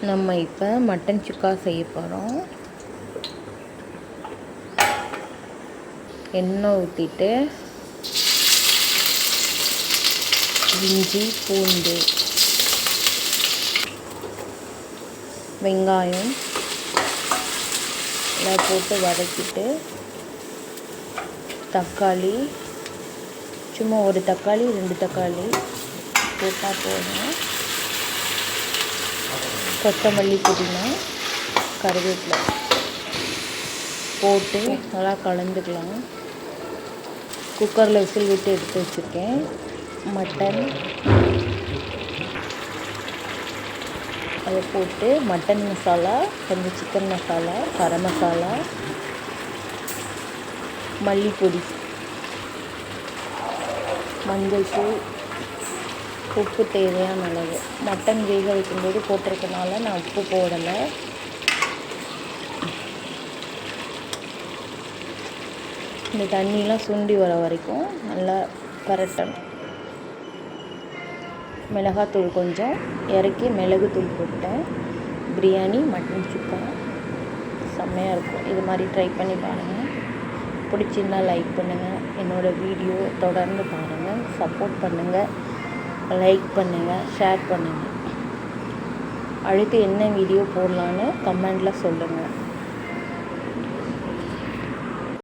நம்ம இப்போ மட்டன் சுக்கா செய்ய போகிறோம் எண்ணெய் ஊற்றிட்டு இஞ்சி பூண்டு வெங்காயம் எல்லாம் போட்டு வதக்கிட்டு தக்காளி சும்மா ஒரு தக்காளி ரெண்டு தக்காளி போட்டால் போதும். கொத்தமல்லி புதினா கருவேப்பிலை போட்டு நல்லா கலந்துக்கலாம். குக்கரில் விசில் விட்டு எடுத்து வச்சுருக்கேன். மட்டன். அதை போட்டு மட்டன் மசாலா கொஞ்சம் சிக்கன் மசாலா கரம் மசாலா மல்லிப்பொடி மஞ்சள் தூள் உப்பு தேவையான அளவு. மட்டன் வேக வைக்கும்போது போட்டிருக்கனால நான் உப்பு போடலை. இந்த தண்ணியெலாம் சுண்டி வர வரைக்கும் நல்லா பரட்டணும். மிளகாத்தூள் கொஞ்சம் இறக்கி மிளகுத்தூள் போட்டேன் பிரியாணி மட்டன் சுக்கா. செம்மையாக இருக்கும். இது மாதிரி ட்ரை பண்ணி பாருங்கள் பிடிச்சிருந்தா லைக் பண்ணுங்கள் என்னோடய வீடியோ தொடர்ந்து பாருங்கள் சப்போர்ட் பண்ணுங்கள் லைக் பண்ணுங்கள் ஷேர் பண்ணுங்கள் அடுத்து என்ன வீடியோ போடலான்னு கமெண்டில் சொல்லுங்கள்